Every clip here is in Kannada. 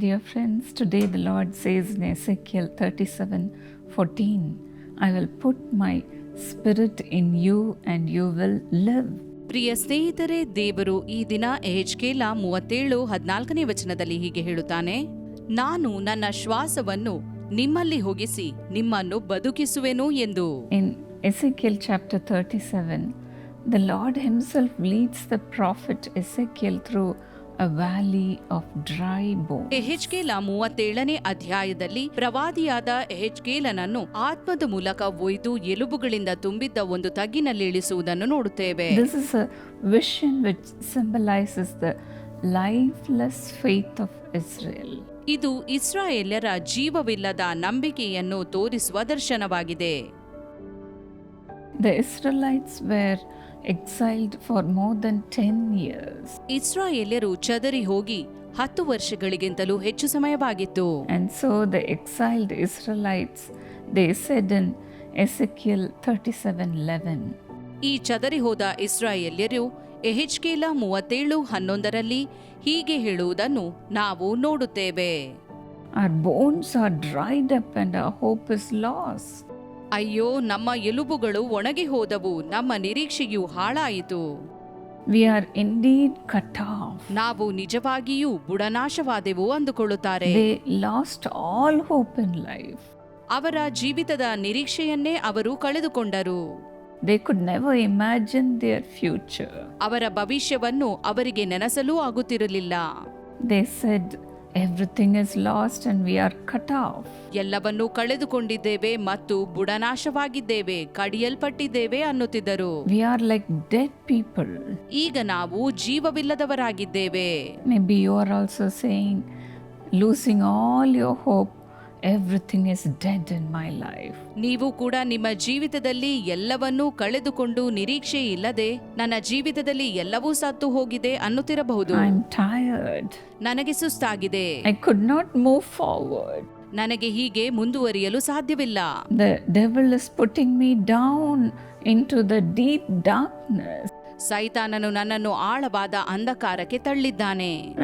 Dear friends, today the Lord says in Ezekiel 37 14, I will put my spirit in you and you will live. ಪ್ರಿಯ ಸ್ನೇಹಿತರೆ ದೇವರು ಈ ದಿನ ಎಹೆಚ್ಕೇಲ ಮೂವತ್ತೇಳು ಹದಿನಾಲ್ಕನೇ ವಚನದಲ್ಲಿ ಹೀಗೆ ಹೇಳುತ್ತಾನೆ ನಾನು ನನ್ನ ಶ್ವಾಸವನ್ನು ನಿಮ್ಮಲ್ಲಿ ಹೋಗಿಸಿ ನಿಮ್ಮನ್ನು ಬದುಕಿಸುವೆನು ಎಂದು In Ezekiel chapter 37, the Lord Himself leads the prophet Ezekiel through a valley of dry bones. ಎಹೆಚ್ಕೇಲ ಮೂವತ್ತೇಳನೇ ಅಧ್ಯಾಯದಲ್ಲಿ ಪ್ರವಾದಿಯಾದ ಎಹೆಚ್ಕೇಲನನ್ನು ಆತ್ಮದ ಮೂಲಕ ಒಯ್ದು ಎಲುಬುಗಳಿಂದ ತುಂಬಿದ್ದ ಒಂದು ತಗ್ಗಿನಲ್ಲಿ ಇಳಿಸುವುದನ್ನು ನೋಡುತ್ತೇವೆ This is a vision which symbolizes the lifeless faith of Israel. ಇದು ಇಸ್ರಾಯೇಲ್ಯರ ಜೀವವಿಲ್ಲದ ನಂಬಿಕೆಯನ್ನು ತೋರಿಸುವ ದರ್ಶನವಾಗಿದೆ The Israelites were exiled for more than ten years ಇಸ್ರಾಯೇಲರು ಚದರಿ ಹೋಗಿ ಹತ್ತು ವರ್ಷಗಳಿಗಿಂತಲೂ ಹೆಚ್ಚು ಸಮಯವಾಗಿತ್ತು. And so the exiled Israelites they said in Ezekiel thirty seven eleven ಈ ಚದರಿ ಹೋದ ಇಸ್ರಾಯೇಲ್ಯರು ಎಹೆಚ್ ಕೆಲ ಮೂವತ್ತೇಳು ಹನ್ನೊಂದರಲ್ಲಿ ಹೀಗೆ ಹೇಳುವುದನ್ನು ನಾವು ನೋಡುತ್ತೇವೆ. Our bones are dried up and hope is lost ಅಯ್ಯೋ ನಮ್ಮ ಎಲುಬುಗಳು ಒಣಗಿ ಹೋದವು ನಮ್ಮ ನಿರೀಕ್ಷೆಯು ಹಾಳಾಯಿತು We are indeed cut off. ನಾವು ನಿಜವಾಗಿಯೂ ಬುಡನಾಶವಾದೆವು ಅಂದುಕೊಳ್ಳುತ್ತಾರೆ They lost all hope in life. ಅವರ ಜೀವಿತದ ನಿರೀಕ್ಷೆಯನ್ನೇ ಅವರು ಕಳೆದುಕೊಂಡರು They could never imagine their future. ಅವರ ಭವಿಷ್ಯವನ್ನು ಅವರಿಗೆ ನೆನೆಸಲೂ ಆಗುತ್ತಿರಲಿಲ್ಲ They said, Everything is lost and we are cut off ಎಲ್ಲವನ್ನೂ ಕಳೆದುಕೊಂಡಿದ್ದೇವೆ ಮತ್ತು ಬುಡನಾಶವಾಗಿದ್ದೇವೆ ಕಡಿಯಲ್ಪಟ್ಟಿದ್ದೇವೆ ಅನ್ನುತ್ತಿದ್ದರು. We are like dead people ಈಗ ನಾವು ಜೀವವಿಲ್ಲದವರಾಗಿದ್ದೇವೆ. Maybe you are also saying losing all your hope, everything is dead in my life ನೀವು ಕೂಡ ನಿಮ್ಮ ಜೀವಿತದಲ್ಲಿ ಎಲ್ಲವನ್ನೂ ಕಳೆದುಕೊಂಡು ನಿರೀಕ್ಷೆ ಇಲ್ಲದೆ ನನ್ನ ಜೀವಿತದಲ್ಲಿ ಎಲ್ಲವೂ ಸತ್ತು ಹೋಗಿದೆ ಅನ್ನುತ್ತಿರಬಹುದು. ನನಗೆ ಸುಸ್ತಾಗಿದೆ. I could not move forward ನನಗೆ ಹೀಗೆ ಮುಂದುವರಿಯಲು ಸಾಧ್ಯವಿಲ್ಲ. The devil is putting me down in the deep darkness ಸೈತಾನನು ನನ್ನನ್ನು ಆಳವಾದ ಅಂಧಕಾರಕ್ಕೆ ತಳ್ಳಿದ್ದಾನೆ.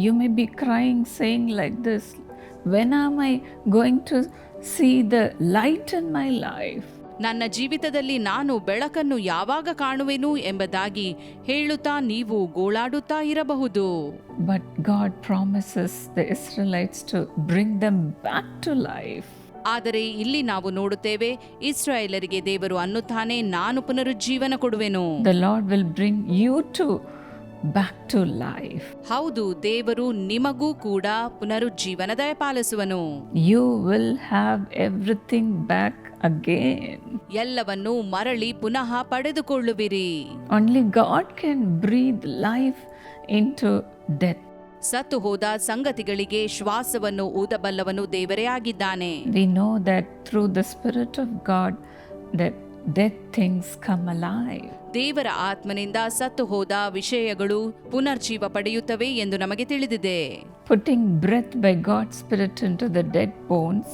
You may be crying saying like this when are my going to see the light in my life ನನ್ನ ಜೀವಿತದಲ್ಲಿ ನಾನು ಬೆಳಕನ್ನು ಯಾವಾಗ ಕಾಣುವೆನು ಎಂಬುದಾಗಿ ಹೇಳುತ್ತಾ ನೀವು ಗೋಳಾಡುತ್ತಾ ಇರಬಹುದು. But God promises the Israelites to bring them back to life ಆದರೆ ಇಲ್ಲಿ ನಾವು ನೋಡುತ್ತೇವೆ ಇಸ್ರಾಯೇಲರಿಗೆ ದೇವರು ಅನ್ನುತ್ತಾನೆ ನಾನು ಪುನರುಜ್ಜೀವನ ಕೊಡುವೆನು. The Lord will bring you to back to life ಹೌದು ದೇವರು ನಿಮಗೂ ಕೂಡ ಪುನರುಜ್ಜೀವನ ದಯಪಾಲಿಸುವನು you will have everything back again ಎಲ್ಲವನ್ನು ಮರಳಿ ಪುನಃ ಪಡೆದುಕೊಳ್ಳುವಿರಿ. Only God can breathe life into death ಸತ್ತು ಹೋದ ಸಂಗತಿಗಳಿಗೆ ಶ್ವಾಸವನ್ನು ಊದಬಲ್ಲವನು ದೇವರೇ ಆಗಿದ್ದಾನೆ. We know that through the spirit of God that dead things come alive. ದೇವರ ಆತ್ಮನಿಂದ ಸತ್ತು ಹೋದ ವಿಷಯಗಳು ಪುನರ್ಜೀವ ಪಡೆಯುತ್ತವೆ ಎಂದು ನಮಗೆ ತಿಳಿದಿದೆ Putting breath by God's Spirit into the dead bones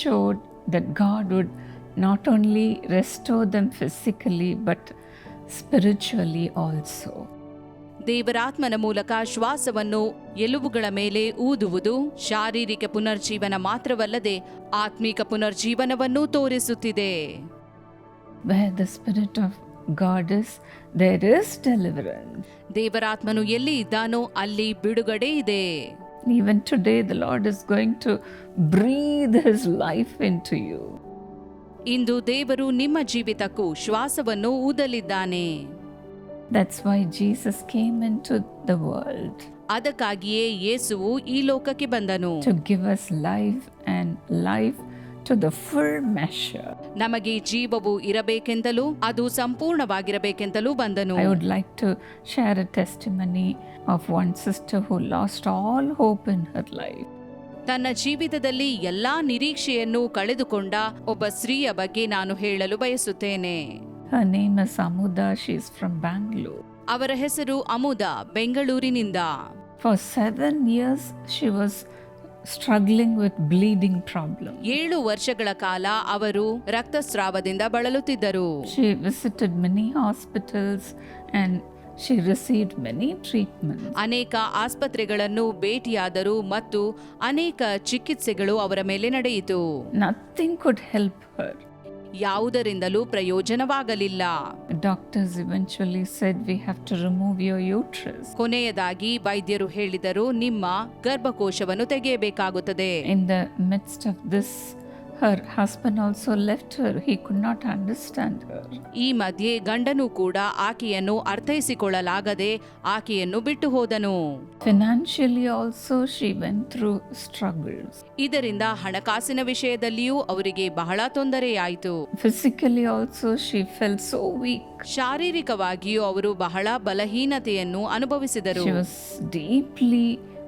showed that God would not only restore them physically but spiritually also. ದೇವರಾತ್ಮನ ಮೂಲಕ ಶ್ವಾಸವನ್ನು ಎಲುಬುಗಳ ಮೇಲೆ ಊದುವುದು ಶಾರೀರಿಕ ಪುನರ್ಜೀವನ ಮಾತ್ರವಲ್ಲದೆ ಆತ್ಮಿಕ ಪುನರ್ಜೀವನವನ್ನೂ ತೋರಿಸುತ್ತಿದೆ Where the Spirit of God is, there is deliverance. ದೇವರಾತ್ಮನು ಎಲ್ಲಿ ಇದ್ದಾನೋ ಅಲ್ಲಿ ಬಿಡುಗಡೆ ಇದೆ Even today, the Lord is going to breathe His life into you. ಇಂದು ದೇವರು ನಿಮ್ಮ ಜೀವಿತಕ್ಕೂ ಶ್ವಾಸವನ್ನು ಊದಲಿದ್ದಾನೆ That's why Jesus came into the world ಅದಕ್ಕಾಗಿಯೇ ಯೇಸುವು ಈ ಲೋಕಕ್ಕೆ ಬಂದನು to give us life and life to the full measure ನಮಗೆ ಜೀವವು ಇರಬೇಕೆಂದಲೂ ಅದು ಸಂಪೂರ್ಣವಾಗಿರಬೇಕೆಂದಲೂ ಬಂದನು. I would like to share a testimony of one sister who lost all hope in her life ತನ್ನ ಜೀವಿತದಲ್ಲಿ ಎಲ್ಲಾ ನಿರೀಕ್ಷೆಯನ್ನು ಕಳೆದುಕೊಂಡ ಒಬ್ಬ ಸ್ತ್ರೀಯ ಬಗ್ಗೆ ನಾನು ಹೇಳಲು ಬಯಸುತ್ತೇನೆ. Name Amuda she's from Bangalore ಅವರ ಹೆಸರು ಅಮುದಾ ಬೆಂಗಳೂರಿನಿಂದ. For seven years she was struggling with bleeding problem ಏಳು ವರ್ಷಗಳ ಕಾಲ ಅವರು ರಕ್ತಸ್ರಾವದಿಂದ ಬಳಲುತ್ತಿದ್ದರು. Many hospitals she received many treatment ಅನೇಕ ಆಸ್ಪತ್ರೆಗಳನ್ನು ಭೇಟಿಯಾದರು ಮತ್ತು ಅನೇಕ ಚಿಕಿತ್ಸೆಗಳು ಅವರ ಮೇಲೆ ನಡೆಯಿತು. ನಥಿಂಗ್ ಕುಡ್ ಹೆಲ್ಪ್ ಹರ್ ಯಾವುದರಿಂದಲೂ ಪ್ರಯೋಜನವಾಗಲಿಲ್ಲ. ಡಾಕ್ಟರ್ ಜಿಬೆಂಚುಲಿ said we have to remove your uterus. ಕೊನೆದಾಗಿ ವೈದ್ಯರು ಹೇಳಿದರು ನಿಮ್ಮ ಗರ್ಭಕೋಶವನ್ನು ತೆಗೆಯಬೇಕಾಗುತ್ತದೆ. In the midst of this her husband also left her. He could not understand her. ಈ ಮಧ್ಯೆ ಗಂಡನು ಕೂಡ ಆಕೆಯನ್ನು ಅರ್ಥೈಸಿಕೊಳ್ಳಲಾಗದೆ ಆಕೆಯನ್ನು ಬಿಟ್ಟು ಹೋದನು Financially, also, she went through struggles. ಇದರಿಂದ ಹಣಕಾಸಿನ ವಿಷಯದಲ್ಲಿಯೂ ಅವರಿಗೆ ಬಹಳ ತೊಂದರೆಯಾಯಿತು Physically, also, she felt so weak. ಶಾರೀರಿಕವಾಗಿಯೂ ಅವರು ಬಹಳ ಬಲಹೀನತೆಯನ್ನು ಅನುಭವಿಸಿದರು She was deeply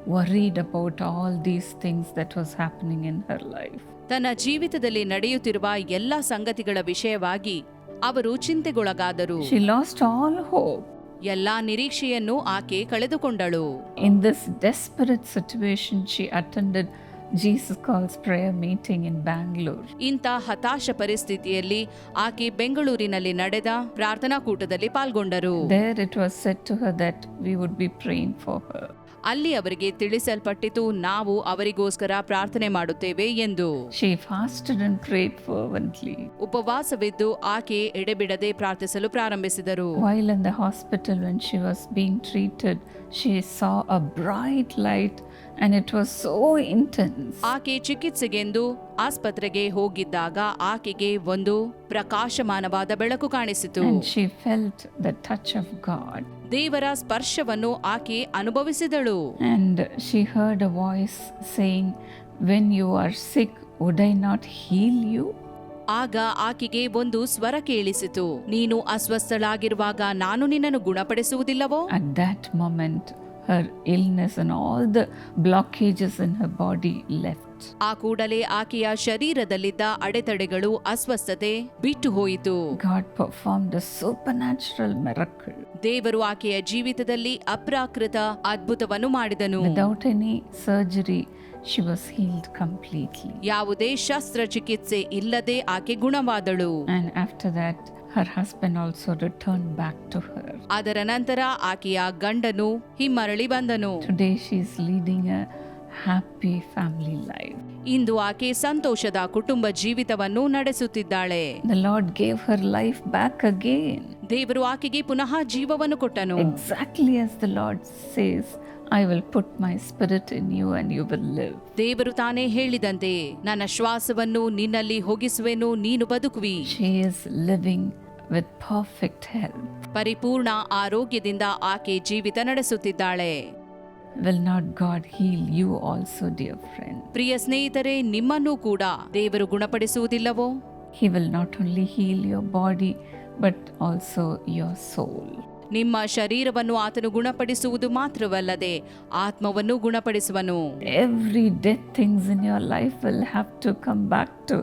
worried about all these things that was happening in her life ತನ್ನ ಜೀವಿತದಲ್ಲಿ ನಡೆಯುತ್ತಿರುವ ಎಲ್ಲ ಸಂಗತಿಗಳ ವಿಷಯವಾಗಿ ಅವರು ಚಿಂತೆಗೊಳಗಾದರು. ಶಿ ಲಾಸ್ಟ್ ಆಲ್ ಹೋಪ್ ಎಲ್ಲಾ ನಿರೀಕ್ಷೆಯನ್ನು ಆಕೆ ಕಳೆದುಕೊಂಡಳು. In this desperate situation she attended Jesus Calls prayer meeting in Bangalore ಇಂಥ ಹತಾಶ ಪರಿಸ್ಥಿತಿಯಲ್ಲಿ ಆಕೆ ಬೆಂಗಳೂರಿನಲ್ಲಿ ನಡೆದ ಪ್ರಾರ್ಥನಾ ಕೂಟದಲ್ಲಿ ಪಾಲ್ಗೊಂಡರು. There it was said to her that we would be praying for her ಅಲ್ಲಿ ಅವರಿಗೆ ತಿಳಿಸಲ್ಪಟ್ಟಿತು ನಾವು ಅವರಿಗೋಸ್ಕರ ಪ್ರಾರ್ಥನೆ ಮಾಡುತ್ತೇವೆ ಎಂದು. ಉಪವಾಸವಿದ್ದು ಆಕೆ ಎಡೆಬಿಡದೆ ಪ್ರಾರ್ಥಿಸಲು ಪ್ರಾರಂಭಿಸಿದರು While in the hospital, when she was being treated, she saw a bright light ಆಕೆ ಚಿಕಿತ್ಸೆಗೆಂದು ಆಸ್ಪತ್ರೆಗೆ ಹೋಗಿದ್ದಾಗ ಆಕೆಗೆ ಒಂದು ಪ್ರಕಾಶಮಾನವಾದ ಬೆಳಕು ಕಾಣಿಸಿತು. ದೇವರ ಸ್ಪರ್ಶವನ್ನು ಆಕೆ ಅನುಭವಿಸಿದಳು. ಆಗ ಆಕೆಗೆ ಒಂದು ಸ್ವರ ಕೇಳಿಸಿತು. ನೀನು ಅಸ್ವಸ್ಥಳಾಗಿರುವಾಗ ನಾನು ನಿನ್ನನ್ನು ಗುಣಪಡಿಸುವುದಿಲ್ಲವೋ? At that moment her illness and all the blockages in her body left. ಆ ಕೂಡಲೇ ಆಕೆಯ ಶರೀರದಲ್ಲಿದ್ದ ಅಡೆತಡೆಗಳು ಅಸ್ವಸ್ಥತೆ ಬಿಟ್ಟು ಹೋಯಿತು God performed a supernatural miracle. ದೇವರು ಆಕೆಯ ಜೀವಿತದಲ್ಲಿ ಅಪ್ರಾಕೃತ ಅದ್ಭುತವನ್ನು ಮಾಡಿದನು Without any surgery, she was healed completely. ಯಾವುದೇ ಶಸ್ತ್ರಚಿಕಿತ್ಸೆ ಇಲ್ಲದೆ ಆಕೆ ಗುಣವಾದಳು And after that, her husband also returned back to her. ಅದರ ನಂತರ ಆಕೆಯ ಗಂಡನು ಹಿಮ್ಮರಳಿ ಬಂದನು Today, she is leading a happy family life. ಇಂದು ಆಕೆ ಸಂತೋಷದ ಕುಟುಂಬ ಜೀವಿತವನ್ನು ನಡೆಸುತ್ತಿದ್ದಾಳೆ The Lord gave her life back again. ದೇವರು ಆಕೆಗೆ ಪುನಃ ಜೀವವನ್ನು ಕೊಟ್ಟನು Exactly as the Lord says, I will put my spirit in you and you will live. ದೇವರು ತಾನೇ ಹೇಳಿದಂತೆ ನನ್ನ ಶ್ವಾಸವನ್ನು ನಿನ್ನಲ್ಲಿ ಹೋಗಿಸುವೆನು ನೀನು ಬದುಕುವಿ She is living with perfect health ಪರಿಪೂರ್ಣ ಆರೋಗ್ಯದಿಂದ ಆಕೆ ಜೀವಿತ ನಡೆಸುತ್ತಿದ್ದಾಳೆ. Will not God heal you also dear friend ಪ್ರಿಯ ಸ್ನೇಹಿತರೆ ನಿಮ್ಮನ್ನು ಕೂಡ ದೇವರು ಗುಣಪಡಿಸುವುದಿಲ್ಲವೋ? He will not only heal your body but also your soul ನಿಮ್ಮ ಶರೀರವನ್ನು ಆತನು ಗುಣಪಡಿಸುವುದು ಮಾತ್ರವಲ್ಲದೆ ಆತ್ಮವನ್ನು ಗುಣಪಡಿಸುವನು. Every death things in your life will have to come back to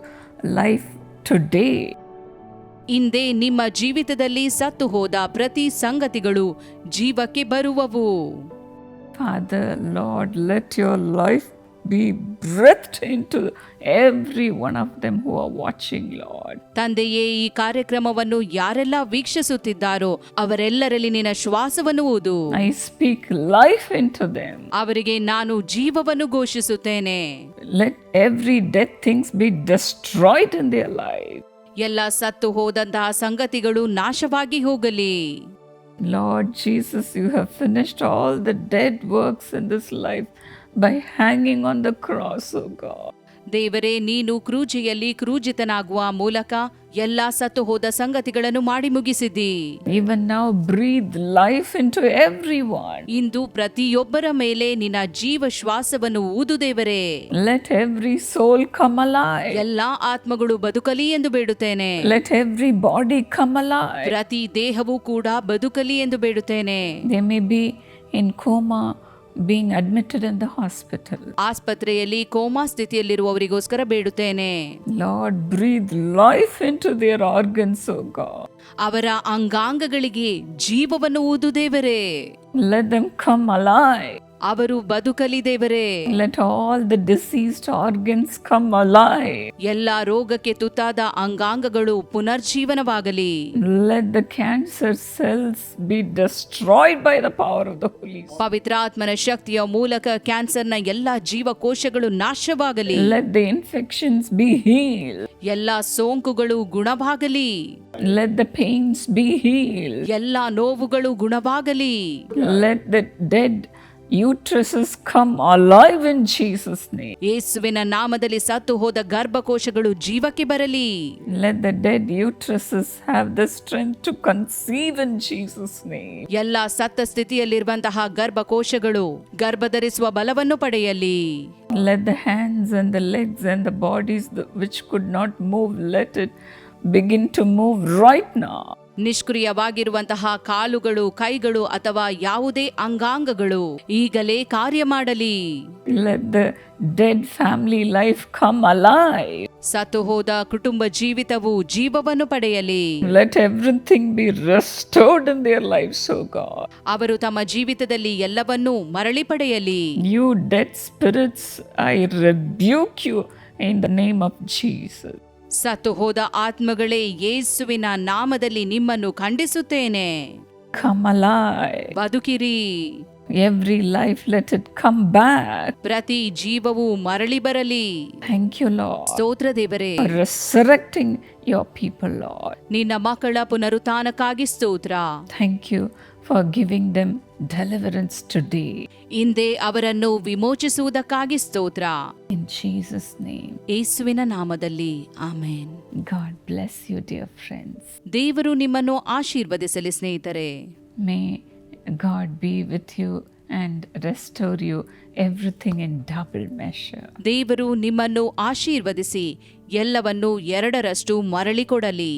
life today ಇಂದೇ ನಿಮ್ಮ ಜೀವಿತದಲ್ಲಿ ಸತ್ತು ಹೋದ ಪ್ರತಿ ಸಂಗತಿಗಳು ಜೀವಕ್ಕೆ ಬರುವವು. Father Lord let your life be breathed into every one of them who are watching Lord ತಂದೆಯೇ ಈ ಕಾರ್ಯಕ್ರಮವನ್ನು ಯಾರೆಲ್ಲ ವೀಕ್ಷಿಸುತ್ತಿದ್ದಾರೋ ಅವರೆಲ್ಲರಲ್ಲಿ ನಿನ್ನ ಶ್ವಾಸವನ್ನು ಓದು I speak life into them ಅವರಿಗೆ ನಾನು ಜೀವವನ್ನು ಘೋಷಿಸುತ್ತೇನೆ. Let every death things be destroyed in their life. ಎಲ್ಲ ಸತ್ತು ಹೋದಂತಹ ಸಂಗತಿಗಳು ನಾಶವಾಗಿ ಹೋಗಲಿ Jesus, you have finished all the dead works in this life by hanging on the cross, oh God. ದೇವರೇ ನೀನು ಕ್ರೂಜಿಯಲ್ಲಿ ಕ್ರೂಜಿತನಾಗುವ ಮೂಲಕ ಎಲ್ಲಾ ಸತ್ತು ಹೋದ ಸಂಗತಿಗಳನ್ನು ಮಾಡಿ ಮುಗಿಸಿದ್ದಿ Even now, breathe life into everyone. ಇಂದು ಪ್ರತಿಯೊಬ್ಬರ ಮೇಲೆ ನಿನ್ನ ಜೀವ ಶ್ವಾಸವನ್ನು ಊದು ದೇವರೇ Let every soul come alive. ಎಲ್ಲಾ ಆತ್ಮಗಳು ಬದುಕಲಿ ಎಂದು ಬೇಡುತ್ತೇನೆ Let every body come alive. ಪ್ರತಿ ದೇಹವೂ ಕೂಡ ಬದುಕಲಿ ಎಂದು ಬೇಡುತ್ತೇನೆ They may be in coma, being admitted in the hospital ಆಸ್ಪತ್ರೆಯಲ್ಲಿ ಕೋಮಾ ಸ್ಥಿತಿಯಲ್ಲಿರುವವರಿಗೋಸ್ಕರ ಬೇಡುತ್ತೇನೆ. Lord breathe life into their organs ಅವರ ಅಂಗಾಂಗಗಳಿಗೆ ಜೀವವನ್ನು ಊದು ದೇವರೇ ಲೆಟ್ ದಮ್ ಕಮ್ ಅಲೈವ್ ಅವರು ಬದುಕಲಿ ದೇವರೇ Let all the diseased organs come alive. ಎಲ್ಲ ರೋಗಕ್ಕೆ ತುತ್ತಾದ ಅಂಗಾಂಗಗಳು ಪುನರ್ಜೀವನವಾಗಲಿ Let the cancer cells be destroyed by the power of the Holy Spirit. ಪವಿತ್ರಾತ್ಮನ ಶಕ್ತಿಯ ಮೂಲಕ ಕ್ಯಾನ್ಸರ್ನ ಎಲ್ಲಾ ಜೀವಕೋಶಗಳು ನಾಶವಾಗಲಿ Let the infections be healed. ಎಲ್ಲಾ ಸೋಂಕುಗಳು ಗುಣವಾಗಲಿ Let the pains be healed. ಎಲ್ಲಾ ನೋವುಗಳು ಗುಣವಾಗಲಿ Let the dead uteruses come alive in Jesus' name. ಯೇಸುವಿನ ನಾಮದಲ್ಲಿ ಸತ್ತು ಹೋದ ಗರ್ಭಕೋಶಗಳು ಜೀವಕ್ಕೆ ಬರಲಿ Let the dead uteruses have the strength to conceive in Jesus' name. ಎಲ್ಲ ಸತ್ತ ಸ್ಥಿತಿಯಲ್ಲಿರುವಂತಹ ಗರ್ಭಕೋಶಗಳು ಗರ್ಭಧರಿಸುವ ಬಲವನ್ನು ಪಡೆಯಲಿ Let the hands and the legs and the bodies th- which could not move, let it begin to move right now. ನಿಷ್ಕ್ರಿಯವಾಗಿರುವಂತಹ ಕಾಲುಗಳು ಕೈಗಳು ಅಥವಾ ಯಾವುದೇ ಅಂಗಾಂಗಗಳು. ಈಗಲೇ ಕಾರ್ಯ ಮಾಡಲಿ. Dead family life come alive. ಸತ್ತು ಹೋದ ಕುಟುಂಬ ಜೀವಿತವು ಜೀವವನ್ನು ಪಡೆಯಲಿ. Let everything be restored in their life so God ಅವರು ತಮ್ಮ ಜೀವಿತದಲ್ಲಿ ಎಲ್ಲವನ್ನೂ ಮರಳಿ ಪಡೆಯಲಿ. You dead spirits I rebuke you in the name of Jesus. ಸತ್ತು ಹೋದ ಆತ್ಮಗಳೇ ಯೇಸುವಿನ ನಾಮದಲ್ಲಿ ನಿಮ್ಮನ್ನು ಖಂಡಿಸುತ್ತೇನೆ ಕಮಲ. ಬದುಕಿರಿ Every life, let it come back. ಪ್ರತಿ ಜೀವವು ಮರಳಿ ಬರಲಿ Thank you, Lord, ಸ್ತೋತ್ರ ದೇವರೇ for resurrecting your people, Lord. ನಿನ್ನ ಮಕ್ಕಳ ಪುನರುತ್ಥಾನಕ್ಕಾಗಿ ಸ್ತೋತ್ರ Thank you for giving them deliverance today. ಇಂದೇ ಅವರನ್ನು ವಿಮೋಚಿಸುವುದಕ್ಕಾಗಿ ಸ್ತೋತ್ರ In Jesus' name, ಯೇಸುವಿನ ನಾಮದಲ್ಲಿ ಆಮೇನ್ God bless you, dear friends. ದೇವರು ನಿಮ್ಮನ್ನು ಆಶೀರ್ವದಿಸಲಿ ಸ್ನೇಹಿತರೆ May God be with you and restore you everything in double measure. ದೇವರು ನಿಮ್ಮನ್ನು ಆಶೀರ್ವದಿಸಿ ಎಲ್ಲವನ್ನು ಎರಡರಷ್ಟು ಮರಳಿ ಕೊಡಲಿ